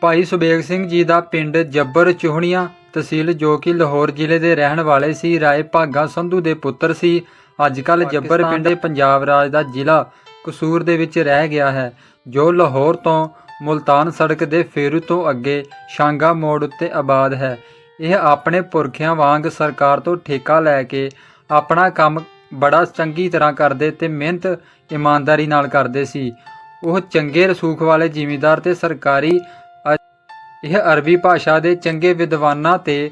ਭਾਈ ਸੁਬੇਗ ਸਿੰਘ ਜੀ ਦਾ ਪਿੰਡ ਜੱਬਰ ਚੋਹਣੀਆਂ ਤਹਿਸੀਲ ਜੋ ਕਿ ਲਾਹੌਰ ਜ਼ਿਲ੍ਹੇ ਦੇ ਰਹਿਣ ਵਾਲੇ ਸੀ ਰਾਏ ਭਾਗਾ ਸੰਧੂ ਦੇ ਪੁੱਤਰ ਸੀ। ਅੱਜ ਕੱਲ ਜੱਬਰ ਪਿੰਡ ਪੰਜਾਬ ਰਾਜ ਦਾ ਜ਼ਿਲ੍ਹਾ ਕਸੂਰ ਦੇ ਵਿੱਚ ਰਹਿ ਗਿਆ ਹੈ ਜੋ ਲਾਹੌਰ ਤੋਂ ਮੁਲਤਾਨ ਸੜਕ ਦੇ ਫੇਰੂ ਤੋਂ ਅੱਗੇ ਸ਼ਾਂਗਾ ਮੋੜ ਉੱਤੇ ਆਬਾਦ ਹੈ। ਇਹ ਆਪਣੇ ਪੁਰਖਿਆਂ ਵਾਂਗ ਸਰਕਾਰ ਤੋਂ ਠੇਕਾ ਲੈ ਕੇ ਆਪਣਾ ਕੰਮ ਬੜਾ ਚੰਗੀ ਤਰ੍ਹਾਂ ਕਰਦੇ ਤੇ ਮਿਹਨਤ ਇਮਾਨਦਾਰੀ ਨਾਲ ਕਰਦੇ ਸੀ। ਉਹ ਚੰਗੇ ਰਸੂਖ ਵਾਲੇ ਜ਼ਿਮੀਂਦਾਰ ਤੇ ਸਰਕਾਰੀ ਇਹ ਅਰਬੀ ਭਾਸ਼ਾ ਦੇ ਚੰਗੇ ਵਿਦਵਾਨਾਂ ਤੇ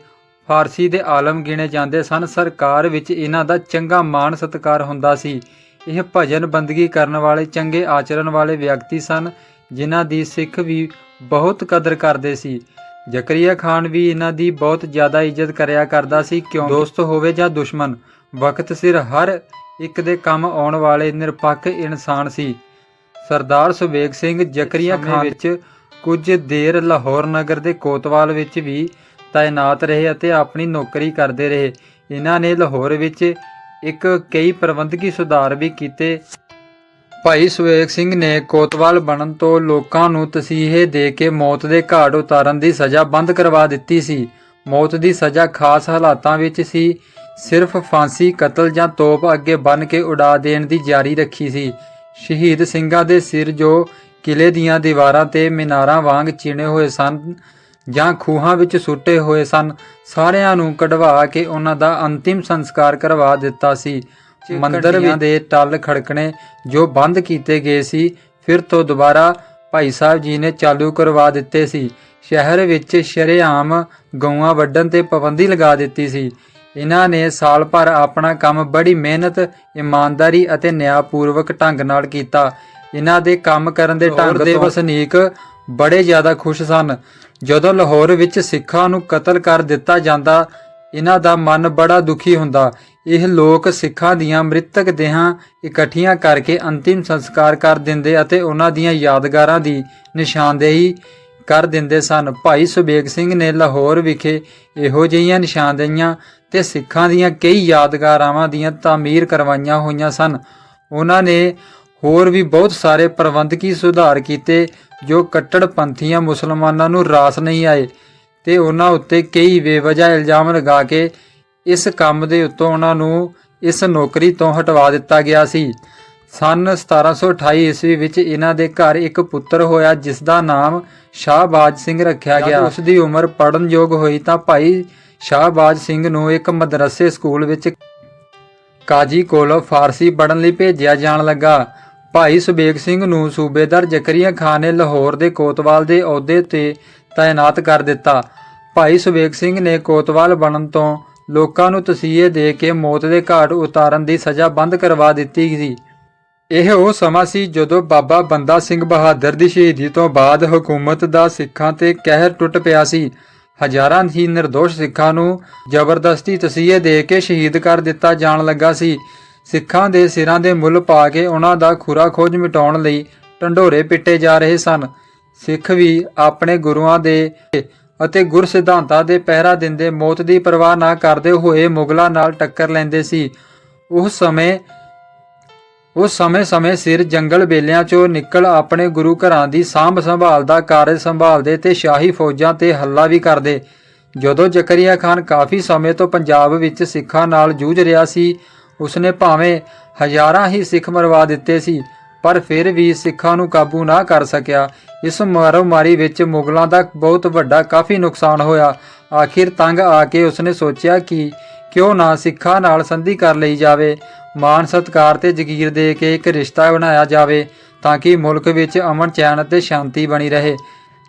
ਫਾਰਸੀ ਦੇ ਆਲਮ ਗਿਣੇ ਜਾਂਦੇ ਸਨ। ਸਰਕਾਰ ਵਿੱਚ ਇਹਨਾਂ ਦਾ ਚੰਗਾ ਮਾਣ ਸਤਿਕਾਰ ਹੁੰਦਾ ਸੀ। ਇਹ ਭਜਨ ਬੰਦਗੀ ਕਰਨ ਵਾਲੇ ਚੰਗੇ ਆਚਰਣ ਵਾਲੇ ਵਿਅਕਤੀ ਸਨ ਜਿਨ੍ਹਾਂ ਦੀ ਸਿੱਖ ਵੀ ਬਹੁਤ ਕਦਰ ਕਰਦੇ ਸੀ। ਜ਼ਕਰੀਆ ਖਾਨ ਵੀ ਇਹਨਾਂ ਦੀ ਬਹੁਤ ਜ਼ਿਆਦਾ ਇੱਜ਼ਤ ਕਰਿਆ ਕਰਦਾ ਸੀ ਕਿਉਂ ਦੋਸਤ ਹੋਵੇ ਜਾਂ ਦੁਸ਼ਮਣ ਵਕਤ ਸਿਰ ਹਰ ਇੱਕ ਦੇ ਕੰਮ ਆਉਣ ਵਾਲੇ ਨਿਰਪੱਖ ਇਨਸਾਨ ਸੀ। ਸਰਦਾਰ ਸੁਬੇਗ ਸਿੰਘ ਜ਼ਕਰੀਆ ਖਾਨ ਵਿੱਚ ਕੁਝ ਦੇਰ ਲਾਹੌਰ ਨਗਰ ਦੇ ਕੋਤਵਾਲ ਵਿੱਚ ਵੀ ਤਾਇਨਾਤ ਰਹੇ ਅਤੇ ਆਪਣੀ ਨੌਕਰੀ ਕਰਦੇ ਰਹੇ। ਇਹਨਾਂ ਨੇ ਲਾਹੌਰ ਵਿੱਚ ਇੱਕ ਕਈ ਪ੍ਰਬੰਧਕੀ ਸੁਧਾਰ ਵੀ ਕੀਤੇ। ਭਾਈ ਸੁਵੇਗ ਸਿੰਘ ਨੇ ਕੋਤਵਾਲ ਬਣਨ ਤੋਂ ਲੋਕਾਂ ਨੂੰ ਤਸੀਹੇ ਦੇ ਕੇ ਮੌਤ ਦੇ ਘਾਟ ਉਤਾਰਨ ਦੀ ਸਜ਼ਾ ਬੰਦ ਕਰਵਾ ਦਿੱਤੀ ਸੀ। ਮੌਤ ਦੀ ਸਜ਼ਾ ਖਾਸ ਹਾਲਾਤਾਂ ਵਿੱਚ ਸੀ। ਸਿਰਫ ਫਾਂਸੀ, ਕਤਲ ਜਾਂ ਤੋਪ ਅੱਗੇ ਬੰਨ ਕੇ ਉਡਾ ਦੇਣ ਦੀ ਜਾਰੀ ਰੱਖੀ ਸੀ। ਸ਼ਹੀਦ ਸਿੰਘਾਂ ਦੇ ਸਿਰ ਜੋ ਕਿਲੇ ਦੀਆਂ ਦੀਵਾਰਾਂ ਤੇ ਮੀਨਾਰਾਂ ਵਾਂਗ ਚਿਣੇ ਹੋਏ ਸਨ ਜਾਂ ਖੂਹਾਂ ਵਿੱਚ ਸੁੱਟੇ ਹੋਏ ਸਨ ਸਾਰਿਆਂ ਨੂੰ ਕਢਵਾ ਕੇ ਉਹਨਾਂ ਦਾ ਅੰਤਿਮ ਸੰਸਕਾਰ ਕਰਵਾ ਦਿੱਤਾ ਸੀ। ਮੰਦਰ ਦੇ ਟੱਲ ਖੜਕਣੇ ਜੋ ਬੰਦ ਕੀਤੇ ਗਏ ਸੀ ਫਿਰ ਤੋਂ ਦੁਬਾਰਾ ਭਾਈ ਸਾਹਿਬ ਜੀ ਨੇ ਚਾਲੂ ਕਰਵਾ ਦਿੱਤੇ ਸੀ। ਸ਼ਹਿਰ ਵਿੱਚ ਸ਼ਰੇਆਮ ਗਊਆਂ ਵੱਢਣ ਤੇ ਪਾਬੰਦੀ ਲਗਾ ਦਿੱਤੀ ਸੀ। ਇਹਨਾਂ ਨੇ ਸਾਲ ਭਰ ਆਪਣਾ ਕੰਮ ਬੜੀ ਮਿਹਨਤ ਇਮਾਨਦਾਰੀ ਅਤੇ ਨਿਆਂਪੂਰਵਕ ਢੰਗ ਨਾਲ ਕੀਤਾ। ਇਹਨਾਂ ਦੇ ਕੰਮ ਕਰਨ ਦੇ ਢੰਗ ਦੇ ਵਸਨੀਕ ਬੜੇ ਜ਼ਿਆਦਾ ਖੁਸ਼ ਸਨ। ਜਦੋਂ ਲਾਹੌਰ ਵਿੱਚ ਸਿੱਖਾਂ ਨੂੰ ਕਤਲ ਕਰ ਦਿੱਤਾ ਜਾਂਦਾ ਇਹਨਾਂ ਦਾ ਮਨ ਬੜਾ ਦੁਖੀ ਹੁੰਦਾ। ਇਹ ਲੋਕ ਸਿੱਖਾਂ ਦੀਆਂ ਮ੍ਰਿਤਕ ਦੇਹਾਂ ਇਕੱਠੀਆਂ ਕਰਕੇ ਅੰਤਿਮ ਸੰਸਕਾਰ ਕਰ ਦਿੰਦੇ ਅਤੇ ਉਹਨਾਂ ਦੀਆਂ ਯਾਦਗਾਰਾਂ ਦੀ ਨਿਸ਼ਾਨਦੇਹੀ ਕਰ ਦਿੰਦੇ ਸਨ। ਭਾਈ ਸੁਬੇਗ ਸਿੰਘ ਨੇ ਲਾਹੌਰ ਵਿਖੇ ਇਹੋ ਜਿਹੀਆਂ ਨਿਸ਼ਾਨਦੇਹੀਆਂ ਤੇ ਸਿੱਖਾਂ ਦੀਆਂ ਕਈ ਯਾਦਗਾਰਾਂ ਦੀਆਂ ਤਾਮੀਰ ਕਰਵਾਈਆਂ ਹੋਈਆਂ ਸਨ। ਉਹਨਾਂ ਨੇ ਹੋਰ ਵੀ ਬਹੁਤ ਸਾਰੇ ਪ੍ਰਬੰਧਕੀ ਸੁਧਾਰ ਕੀਤੇ ਜੋ ਕੱਟੜਪੰਥੀਆਂ ਮੁਸਲਮਾਨਾਂ ਨੂੰ ਰਾਸ ਨਹੀਂ ਆਏ ਤੇ ਉਹਨਾਂ ਉੱਤੇ ਕਈ ਬੇਵਜ੍ਹਾ ਇਲਜ਼ਾਮ ਲਗਾ ਕੇ ਇਸ ਕੰਮ ਦੇ ਉੱਤੋਂ ਉਹਨਾਂ ਨੂੰ ਇਸ ਨੌਕਰੀ ਤੋਂ ਹਟਵਾ ਦਿੱਤਾ ਗਿਆ ਸੀ। ਸਨ 1728 ਈਸਵੀ ਵਿੱਚ ਇਹਨਾਂ ਦੇ ਘਰ ਇੱਕ ਪੁੱਤਰ ਹੋਇਆ ਜਿਸ ਦਾ ਨਾਮ ਸ਼ਾਹਬਾਜ ਸਿੰਘ ਰੱਖਿਆ ਗਿਆ। ਉਸ ਦੀ ਉਮਰ ਪੜਨ ਯੋਗ ਹੋਈ ਤਾਂ ਭਾਈ ਸ਼ਾਹਬਾਜ ਸਿੰਘ ਨੂੰ ਇੱਕ ਮਦਰਸੇ ਸਕੂਲ ਵਿੱਚ ਕਾਜੀ ਕੋਲੋਂ ਫਾਰਸੀ ਪੜਨ ਲਈ ਭੇਜਿਆ ਜਾਣ ਲੱਗਾ। ਭਾਈ ਸੁਬੇਗ ਸਿੰਘ ਨੂੰ ਸੂਬੇਦਾਰ ਜ਼ਕਰੀਆ ਖਾਨ ਨੇ ਲਾਹੌਰ ਦੇ ਕੋਤਵਾਲ ਦੇ ਅਹੁਦੇ ਤੇ ਤਾਇਨਾਤ ਕਰ ਦਿੱਤਾ। ਭਾਈ ਸੁਬੇਗ ਸਿੰਘ ਨੇ ਕੋਤਵਾਲ ਬਣਨ ਤੋਂ ਲੋਕਾਂ ਨੂੰ ਤਸੀਹੇ ਦੇ ਕੇ ਮੌਤ ਦੇ ਘਾਟ ਉਤਾਰਨ ਦੀ ਸਜ਼ਾ ਬੰਦ ਕਰਵਾ ਦਿੱਤੀ ਸੀ। ਇਹ ਉਹ ਸਮਾਂ ਸੀ ਜਦੋਂ ਬਾਬਾ ਬੰਦਾ ਸਿੰਘ ਬਹਾਦਰ ਦੀ ਸ਼ਹੀਦੀ ਤੋਂ ਬਾਅਦ ਹਕੂਮਤ ਦਾ ਸਿੱਖਾਂ ਤੇ ਕਹਿਰ ਟੁੱਟ ਪਿਆ ਸੀ। ਹਜ਼ਾਰਾਂ ਹੀ ਨਿਰਦੋਸ਼ ਸਿੱਖਾਂ ਨੂੰ ਜ਼ਬਰਦਸਤੀ ਤਸੀਹੇ ਦੇ ਕੇ ਸ਼ਹੀਦ ਕਰ ਦਿੱਤਾ ਜਾਣ ਲੱਗਾ ਸੀ। ਸਿੱਖਾਂ ਦੇ ਸਿਰਾਂ ਦੇ ਮੁੱਲ ਪਾ ਕੇ ਉਹਨਾਂ ਦਾ ਖੁਰਾ ਖੋਜ ਮਿਟਾਉਣ ਲਈ ਢੰਡੋਰੇ ਪਿੱਟੇ ਜਾ ਰਹੇ ਸਨ। ਸਿੱਖ ਵੀ ਆਪਣੇ ਗੁਰੂਆਂ ਦੇ ਅਤੇ ਗੁਰ ਸਿਧਾਂਤਾਂ ਦੇ ਪਹਿਰਾ ਦਿੰਦੇ ਮੌਤ ਦੀ ਪਰਵਾਹ ਨਾ ਕਰਦੇ ਹੋਏ ਮੁਗਲਾਂ ਨਾਲ ਟੱਕਰ ਲੈਂਦੇ ਸੀ। ਉਸ ਸਮੇਂ, ਉਸ ਸਮੇਂ-ਸਮੇਂ ਸਿਰ ਜੰਗਲ ਬੇਲਿਆਂ ਚੋਂ ਨਿਕਲ ਆਪਣੇ ਗੁਰੂ ਘਰਾਂ ਦੀ ਸਾਂਭ ਸੰਭਾਲ ਦਾ ਕਾਰਜ ਸੰਭਾਲਦੇ ਤੇ ਸ਼ਾਹੀ ਫੌਜਾਂ ਤੇ ਹੱਲਾ ਵੀ ਕਰਦੇ। ਜਦੋਂ ਜ਼ਕਰੀਆ ਖਾਨ ਕਾਫੀ ਸਮੇਂ ਤੋਂ ਪੰਜਾਬ ਵਿੱਚ ਸਿੱਖਾਂ ਨਾਲ ਜੂਝ ਰਿਹਾ ਸੀ ਉਸਨੇ ਭਾਵੇਂ ਹਜ਼ਾਰਾਂ ਹੀ ਸਿੱਖ ਮਰਵਾ ਦਿੱਤੇ ਸੀ, ਪਰ ਫਿਰ ਵੀ ਸਿੱਖਾਂ ਨੂੰ ਕਾਬੂ ਨਾ ਕਰ ਸਕਿਆ। ਇਸ ਮਾਰੋ-ਮਾਰੀ ਵਿੱਚ ਮੁਗਲਾਂ ਦਾ ਬਹੁਤ ਵੱਡਾ ਕਾਫੀ ਨੁਕਸਾਨ ਹੋਇਆ। ਆਖਿਰ ਤੰਗ ਆ ਕੇ ਉਸਨੇ ਸੋਚਿਆ ਕਿ ਕਿਉਂ ਨਾ ਸਿੱਖਾਂ ਨਾਲ ਸੰਧੀ ਕਰ ਲਈ ਜਾਵੇ। ਮਾਨ ਸਤਕਾਰ ਤੇ ਜ਼ਗੀਰ ਦੇ ਕੇ ਇੱਕ ਰਿਸ਼ਤਾ ਬਣਾਇਆ ਜਾਵੇ ਤਾਂ ਕਿ ਮੁਲਕ ਵਿੱਚ ਅਮਨ, ਚੈਨ ਅਤੇ ਸ਼ਾਂਤੀ ਬਣੀ ਰਹੇ।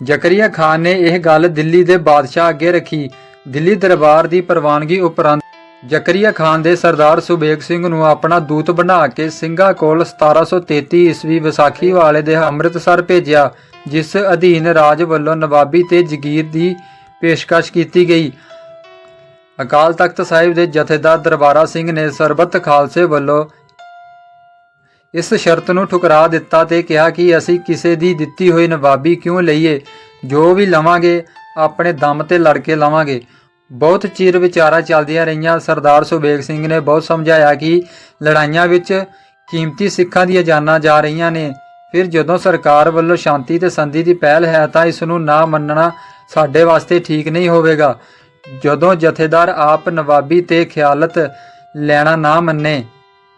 ਜ਼ਕਰੀਆ ਖਾਨ ਨੇ ਇਹ ਗੱਲ ਦਿੱਲੀ ਦੇ ਬਾਦਸ਼ਾਹ ਅੱਗੇ ਰੱਖੀ। ਦਿੱਲੀ ਦਰਬਾਰ ਦੀ ਪ੍ਰਵਾਨਗੀ ਉਪਰੰਤ ਜ਼ਕਰੀਆ ਖਾਨ ਦੇ ਸਰਦਾਰ ਸੁਬੇਗ ਸਿੰਘ ਨੂੰ ਆਪਣਾ ਦੂਤ ਬਣਾ ਕੇ ਸਿੰਘਾਂ ਕੋਲ 1733 ਈਸਵੀ ਵਿਸਾਖੀ ਵਾਲੇ ਦੇ ਅੰਮ੍ਰਿਤਸਰ ਭੇਜਿਆ, ਜਿਸ ਅਧੀਨ ਰਾਜ ਵੱਲੋਂ ਨਵਾਬੀ ਤੇ ਜ਼ਗੀਰ ਦੀ ਪੇਸ਼ਕਸ਼ ਕੀਤੀ ਗਈ। ਅਕਾਲ ਤਖਤ ਸਾਹਿਬ ਦੇ ਜਥੇਦਾਰ ਦਰਬਾਰਾ ਸਿੰਘ ਨੇ ਸਰਬੱਤ ਖਾਲਸੇ ਵੱਲੋਂ ਇਸ ਸ਼ਰਤ ਨੂੰ ਠੁਕਰਾ ਦਿੱਤਾ ਤੇ ਕਿਹਾ ਕਿ ਅਸੀਂ ਕਿਸੇ ਦੀ ਦਿੱਤੀ ਹੋਈ ਨਵਾਬੀ ਕਿਉਂ ਲਈਏ? ਜੋ ਵੀ ਲਵਾਂਗੇ, ਆਪਣੇ ਦਮ ਤੇ ਲੜ ਕੇ ਲਵਾਂਗੇ। ਬਹੁਤ ਚਿਰ ਵਿਚਾਰਾਂ ਚੱਲਦੀਆਂ ਰਹੀਆਂ। ਸਰਦਾਰ ਸੁਬੇਗ ਸਿੰਘ ਨੇ ਬਹੁਤ ਸਮਝਾਇਆ ਕਿ ਲੜਾਈਆਂ ਵਿੱਚ ਕੀਮਤੀ ਸਿੱਖਾਂ ਦੀਆਂ ਜਾਨਾਂ ਜਾ ਰਹੀਆਂ ਨੇ। ਫਿਰ ਜਦੋਂ ਸਰਕਾਰ ਵੱਲੋਂ ਸ਼ਾਂਤੀ ਤੇ ਸੰਧੀ ਦੀ ਪਹਿਲ ਹੈ ਤਾਂ ਇਸ ਨੂੰ ਨਾ ਮੰਨਣਾ ਸਾਡੇ ਵਾਸਤੇ ਠੀਕ ਨਹੀਂ ਹੋਵੇਗਾ। ਜਦੋਂ ਜਥੇਦਾਰ ਆਪ ਨਵਾਬੀ ਤੇ ਖਿਆਲਤ ਲੈਣਾ ਨਾ ਮੰਨੇ,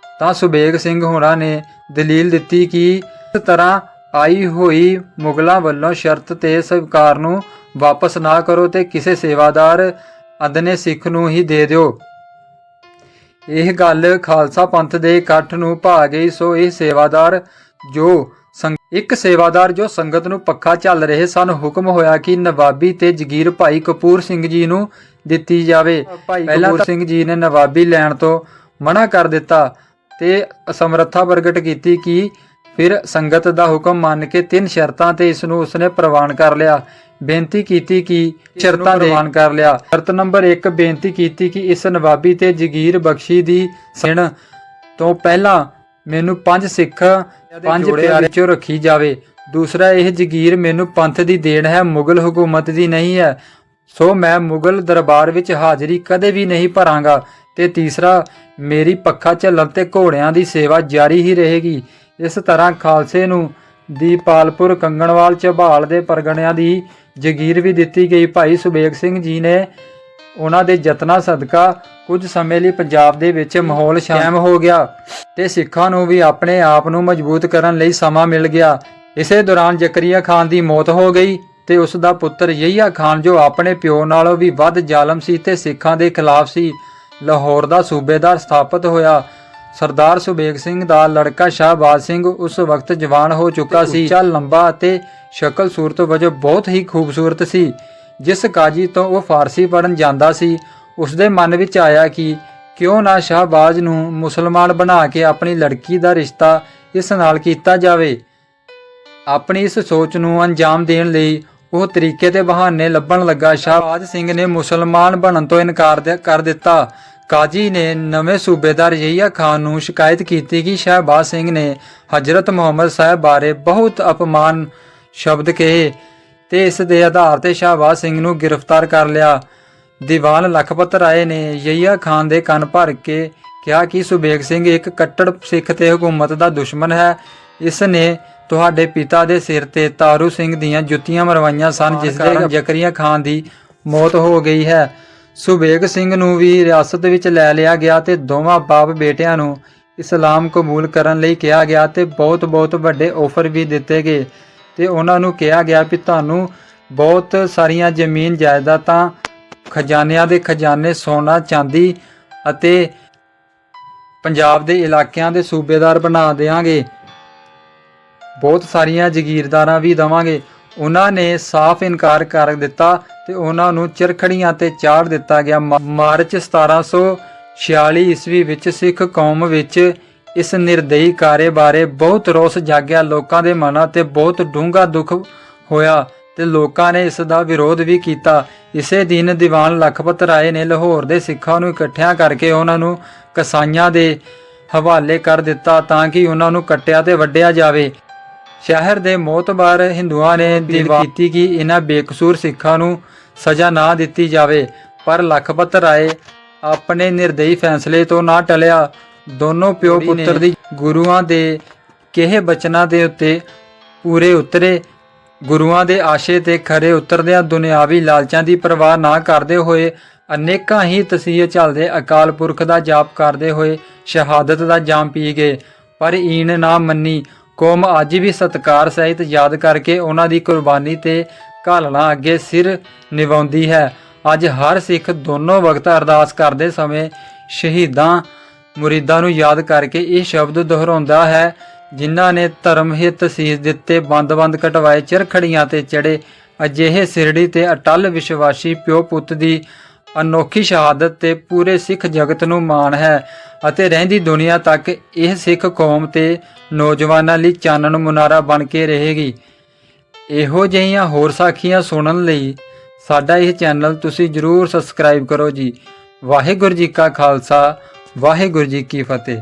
ਤਾਂ ਸੁਬੇਗ ਸਿੰਘ ਹੋਰਾਂ ਨੇ ਦਲੀਲ ਦਿੱਤੀ ਕਿ ਇਸ ਤਰ੍ਹਾਂ ਆਈ ਹੋਈ ਮੁਗਲਾਂ ਵੱਲੋਂ ਸ਼ਰਤ ਤੇ ਸਰਕਾਰ ਨੂੰ ਵਾਪਸ ਨਾ ਕਰੋ ਤੇ ਕਿਸੇ ਸੇਵਾਦਾਰ ਅਦਨੇ ਸਿੱਖ ਨੂੰ ਹੀ ਦੇ ਦਿਓ। ਇਹ ਗੱਲ ਖਾਲਸਾ ਪੰਥ ਦੇ ਇਕੱਠ ਨੂੰ ਭਾ ਗਈ ਸੋ ਇਹ ਸੇਵਾਦਾਰ ਜੋ ਇੱਕ ਸੇਵਾਦਾਰ ਜੋ ਸੰਗਤ ਨੂੰ ਪੱਖਾ ਚੱਲ ਰਹੇ ਸਨ ਹੁਕਮ ਹੋਇਆ ਕਿ ਨਵਾਬੀ ਤੇ ਜਗੀਰ ਭਾਈ ਕਪੂਰ ਸਿੰਘ ਜੀ ਨੂੰ ਦਿੱਤੀ ਜਾਵੇ। ਭਾਈ ਕਪੂਰ ਸਿੰਘ ਜੀ ਨੇ ਨਵਾਬੀ ਲੈਣ ਤੋਂ ਮਨਾ ਕਰ ਦਿੱਤਾ ਤੇ ਅਸਮਰੱਥਾ ਪ੍ਰਗਟ ਕੀਤੀ ਕਿ ਫਿਰ ਸੰਗਤ ਦਾ ਹੁਕਮ ਮੰਨ ਕੇ ਤਿੰਨ ਸ਼ਰਤਾਂ ਤੇ ਇਸ ਨੂੰ ਉਸਨੇ ਪ੍ਰਵਾਨ ਕਰ ਲਿਆ। ਬੇਨਤੀ ਕੀਤੀ ਕਿ ਸ਼ਰਤਾਂ ਪ੍ਰਵਾਨ ਕਰ ਲਿਆ। ਸ਼ਰਤ ਨੰਬਰ 1 ਬੇਨਤੀ ਕੀਤੀ ਕਿ ਇਸ ਨਵਾਬੀ ਤੇ ਜਗੀਰ ਬਖਸ਼ੀ ਦੀ ਸਿਣ ਤੋਂ ਪਹਿਲਾਂ ਮੈਨੂੰ ਪੰਜ ਸਿੱਖ ਪੰਜ ਪਿਆਰੇ ਚੋਂ ਰੱਖੀ ਜਾਵੇ। ਦੂਸਰਾ ਇਹ ਜਗੀਰ ਮੈਨੂੰ ਪੰਥ ਦੀ ਦੇਣ ਹੈ ਮੁਗਲ ਹਕੂਮਤ ਦੀ ਨਹੀਂ ਹੈ। ਸੋ ਮੈਂ ਮੁਗਲ ਦਰਬਾਰ ਵਿੱਚ ਹਾਜ਼ਰੀ ਕਦੇ ਵੀ ਨਹੀਂ ਭਰਾਂਗਾ। ਤੇ ਤੀਸਰਾ ਮੇਰੀ ਪੱਖਾ ਝੱਲਣ ਤੇ ਘੋੜਿਆਂ ਦੀ ਸੇਵਾ ਜਾਰੀ ਹੀ ਰਹੇਗੀ। ਇਸ ਤਰ੍ਹਾਂ ਖਾਲਸੇ ਨੂੰ ਦੀਪਾਲਪੁਰ ਕੰਗਣਵਾਲ ਝਬਾਲ ਦੇ ਪਰਗਣਿਆਂ ਦੀ ਜਗੀਰ ਵੀ ਦਿੱਤੀ ਗਈ। ਭਾਈ ਸੁਬੇਗ ਸਿੰਘ ਜੀ ਨੇ ਉਹਨਾਂ ਦੇ ਯਤਨਾਂ ਸਦਕਾ ਕੁਝ ਸਮੇਂ ਲਈ ਪੰਜਾਬ ਦੇ ਵਿੱਚ ਮਾਹੌਲ ਸ਼ਾਮ ਹੋ ਗਿਆ ਤੇ ਸਿੱਖਾਂ ਨੂੰ ਵੀ ਆਪਣੇ ਆਪ ਨੂੰ ਮਜ਼ਬੂਤ ਕਰਨ ਲਈ ਸਮਾਂ ਮਿਲ ਗਿਆ। ਇਸੇ ਦੌਰਾਨ ਜ਼ਕਰੀਆ ਖਾਨ ਦੀ ਮੌਤ ਹੋ ਗਈ ਤੇ ਉਸ ਦਾ ਪੁੱਤਰ ਯਹੀਆ ਖਾਨ ਜੋ ਆਪਣੇ ਪਿਓ ਨਾਲੋਂ ਵੀ ਵੱਧ ਜ਼ਾਲਮ ਸੀ ਤੇ ਸਿੱਖਾਂ ਦੇ ਖਿਲਾਫ ਸੀ, ਲਾਹੌਰ ਦਾ ਸੂਬੇਦਾਰ ਸਥਾਪਿਤ ਹੋਇਆ। ਸਰਦਾਰ ਸੁਬੇਗ ਸਿੰਘ ਦਾ ਲੜਕਾ ਸ਼ਾਹਬਾਜ਼ ਸਿੰਘ ਉਸ ਵਕਤ ਜਵਾਨ ਹੋ ਚੁੱਕਾ ਸੀ। ਉੱਚਾ ਲੰਬਾ ਅਤੇ ਸ਼ਕਲ ਸੂਰਤ ਵਜੋਂ ਬਹੁਤ ਹੀ ਖੂਬਸੂਰਤ ਸੀ, ਜਿਸ ਕਾਜੀ ਤੋਂ ਉਹ ਫਾਰਸੀ ਪੜਨ ਜਾਂਦਾ ਸੀ। ਉਸ ਦੇ ਮਨ ਵਿੱਚ ਆਇਆ ਕਿ ਕਿਉਂ ਨਾ ਸ਼ਾਹਬਾਜ਼ ਨੂੰ ਮੁਸਲਮਾਨ ਬਣਾ ਕੇ ਆਪਣੀ ਲੜਕੀ ਦਾ ਰਿਸ਼ਤਾ ਇਸ ਨਾਲ ਕੀਤਾ ਜਾਵੇ। ਆਪਣੀ ਇਸ ਸੋਚ ਨੂੰ ਅੰਜਾਮ ਦੇਣ ਲਈ ਉਹ ਤਰੀਕੇ ਤੇ ਬਹਾਨੇ ਲੱਭਣ ਲੱਗਾ। ਸ਼ਾਹਬਾਜ਼ ਸਿੰਘ ਨੇ ਮੁਸਲਮਾਨ ਬਣਨ ਤੋਂ ਇਨਕਾਰ ਕਰ ਦਿੱਤਾ। ਕਾਜੀ ਨੇ ਨਵੇਂ ਸੂਬੇਦਾਰ ਯਹੀਆ ਖਾਨ ਨੂੰ ਸ਼ਿਕਾਇਤ ਕੀਤੀ ਕਿ ਸ਼ਾਹਬਾਜ਼ ਸਿੰਘ ਨੇ ਹਜ਼ਰਤ ਮੁਹੰਮਦ ਸਾਹਿਬ ਬਾਰੇ ਬਹੁਤ ਅਪਮਾਨ ਸ਼ਬਦ ਕਹੇ ਤੇ ਇਸ ਦੇ ਆਧਾਰ ਤੇ ਸ਼ਾਹਬਾਜ਼ ਸਿੰਘ ਨੂੰ ਗ੍ਰਿਫਤਾਰ ਕਰ ਲਿਆ। ਦੀਵਾਨ ਲਖਪਤ ਰਾਏ ਨੇ ਯਹੀਆ ਖਾਨ ਦੇ ਕੰਨ ਭਰ ਕੇ ਕਿਹਾ ਕਿ ਸੁਬੇਗ ਸਿੰਘ ਇੱਕ ਕੱਟੜ ਸਿੱਖ ਤੇ ਹਕੂਮਤ ਦਾ ਦੁਸ਼ਮਣ ਹੈ। ਇਸ ਨੇ ਤੁਹਾਡੇ ਪਿਤਾ ਦੇ ਸਿਰ ਤੇ ਤਾਰੂ ਸਿੰਘ ਦੀਆਂ ਜੁੱਤੀਆਂ ਮਰਵਾਈਆਂ ਸਨ ਜਿਸ ਦੇ ਜ਼ਕਰੀਆ ਖਾਨ ਦੀ ਮੌਤ ਹੋ ਗਈ ਹੈ। ਸੁਬੇਗ ਸਿੰਘ ਨੂੰ ਵੀ ਰਿਆਸਤ ਵਿੱਚ ਲੈ ਲਿਆ ਗਿਆ ਤੇ ਦੋਵਾਂ ਬਾਪ ਬੇਟਿਆਂ ਨੂੰ ਇਸਲਾਮ ਕਬੂਲ ਕਰਨ ਲਈ ਕਿਹਾ ਗਿਆ ਤੇ ਬਹੁਤ ਬਹੁਤ ਵੱਡੇ ਆਫਰ ਵੀ ਦਿੱਤੇ ਗਏ। ਤੇ ਉਹਨਾਂ ਨੂੰ ਕਿਹਾ ਗਿਆ ਕਿ ਤੁਹਾਨੂੰ ਬਹੁਤ ਸਾਰੀਆਂ ਜ਼ਮੀਨ ਜਾਇਦਾਦਾਂ ਖਜ਼ਾਨਿਆਂ ਦੇ ਖਜ਼ਾਨੇ ਸੋਨਾ, ਚਾਂਦੀ ਅਤੇ ਪੰਜਾਬ ਦੇ ਇਲਾਕਿਆਂ ਦੇ ਸੂਬੇਦਾਰ ਬਣਾ ਦੇਵਾਂਗੇ ਬਹੁਤ ਸਾਰੀਆਂ ਜ਼ਗੀਰਦਾਰਾਂ ਵੀ ਦਵਾਂਗੇ। ਉਹਨਾਂ ਨੇ ਸਾਫ਼ ਇਨਕਾਰ ਕਰ ਦਿੱਤਾ ਤੇ ਉਹਨਾਂ ਨੂੰ ਚਰਖੜੀਆਂ ਤੇ ਚਾੜ ਦਿੱਤਾ ਗਿਆ। ਮਾ- ਮਾਰਚ 1746 ਈਸਵੀ ਵਿੱਚ ਸਿੱਖ ਕੌਮ ਵਿੱਚ ਇਸ ਨਿਰਦਈ ਕਾਰੇ ਬਾਰੇ ਬਹੁਤ ਰੋਸ ਜਾਗਿਆ। ਲੋਕਾਂ ਦੇ ਮਨਾਂ ਤੇ ਬਹੁਤ ਡੂੰਘਾ ਦੁੱਖ ਹੋਇਆ ਤੇ ਲੋਕਾਂ ਨੇ ਇਸ ਦਾ ਵਿਰੋਧ ਵੀ ਕੀਤਾ। ਇਸੇ ਦਿਨ ਦੀਵਾਨ ਲਖਪਤ ਰਾਏ ਨੇ ਲਾਹੌਰ ਦੇ ਸਿੱਖਾਂ ਨੂੰ ਇਕੱਠਿਆਂ ਕਰਕੇ ਉਹਨਾਂ ਨੂੰ ਕਸਾਈਆਂ ਦੇ ਹਵਾਲੇ ਕਰ ਦਿੱਤਾ ਤਾਂ ਕਿ ਉਹਨਾਂ ਨੂੰ ਕੱਟਿਆ ਤੇ ਵੱਢਿਆ ਜਾਵੇ। ਸ਼ਹਿਰ ਦੇ ਮੋਤਬਾਰ ਹਿੰਦੂਆਂ ਨੇ ਦਿਲ ਕੀਤੀ ਕਿ ਇਹਨਾਂ ਬੇਕਸੂਰ ਸਿੱਖਾਂ ਨੂੰ ਸਜ਼ਾ ਨਾ ਦਿੱਤੀ ਜਾਵੇ ਪਰ ਲਖਪਤ ਰਾਏ ਆਪਣੇ ਨਿਰਦਈ ਫੈਸਲੇ ਤੋਂ ਨਾ ਟਲਿਆ। ਦੋਨੋਂ ਪਿਓ ਪੁੱਤਰ ਦੀ ਗੁਰੂਆਂ ਦੇ ਕਿਹੇ ਬਚਨਾਂ ਦੇ ਉੱਤੇ ਪੂਰੇ ਉਤਰੇ। ਗੁਰੂਆਂ ਦੇ ਆਸ਼ੇ ਤੇ ਖਰੇ ਉਤਰਦਿਆਂ ਦੁਨਿਆਵੀ ਲਾਲਚਾਂ ਦੀ ਪਰਵਾਹ ਨਾ ਕਰਦੇ ਹੋਏ ਅਨੇਕਾਂ ਹੀ ਤਸੀਹੇ ਝੱਲਦੇ ਅਕਾਲ ਪੁਰਖ ਦਾ ਜਾਪ ਕਰਦੇ ਹੋਏ ਸ਼ਹਾਦਤ ਦਾ ਜਾਮ ਪੀ ਗਏ ਪਰ ਈਨ ਨਾ ਮੰਨੀ। ਕੌਮ ਅੱਜ ਵੀ ਸਤਕਾਰ ਸਹਿਤ ਯਾਦ ਕਰਕੇ ਉਹਨਾਂ ਦੀ ਕੁਰਬਾਨੀ ਤੇ ਘਾਲਣਾ ਅੱਗੇ ਸਿਰ ਨਿਵਾਉਂਦੀ ਹੈ। ਅੱਜ ਹਰ ਸਿੱਖ ਦੋਨੋਂ ਵਕਤ ਅਰਦਾਸ ਕਰਦੇ ਸਮੇਂ ਸ਼ਹੀਦਾਂ ਮੁਰੀਦਾਂ ਨੂੰ ਯਾਦ ਕਰਕੇ ਇਹ ਸ਼ਬਦ ਦੁਹਰਾਉਂਦਾ ਹੈ, ਜਿਨ੍ਹਾਂ ਨੇ ਧਰਮ ਹਿੱਤ ਸੀਸ ਦਿੱਤੇ, ਬੰਦ-ਬੰਦ ਕਟਵਾਏ, ਚਿਰਖੜੀਆਂ ਤੇ ਚੜੇ ਅਜਿਹੇ ਸਿਰੜੀ ਤੇ ਅਟਲ ਵਿਸ਼ਵਾਸੀ ਪਿਓ ਪੁੱਤ ਦੀ ਅਨੋਖੀ ਸ਼ਹਾਦਤ ਤੇ ਪੂਰੇ ਸਿੱਖ ਜਗਤ ਨੂੰ ਮਾਣ ਹੈ। ਅਤੇ ਰਹਿੰਦੀ ਦੁਨੀਆ ਤੱਕ ਇਹ ਸਿੱਖ ਕੌਮ ਤੇ ਨੌਜਵਾਨਾਂ ਲਈ ਚਾਨਣ ਮੁਨਾਰਾ ਬਣ ਕੇ ਰਹੇਗੀ। ਇਹੋ ਜਿਹੀਆਂ ਹੋਰ ਸਾਖੀਆਂ ਸੁਣਨ ਲਈ ਸਾਡਾ ਇਹ ਚੈਨਲ ਤੁਸੀਂ ਜਰੂਰ ਸਬਸਕ੍ਰਾਈਬ ਕਰੋ ਜੀ। ਵਾਹਿਗੁਰੂ ਜੀ ਕਾ ਖਾਲਸਾ, ਵਾਹਿਗੁਰੂ ਜੀ ਕੀ ਫਤਿਹ।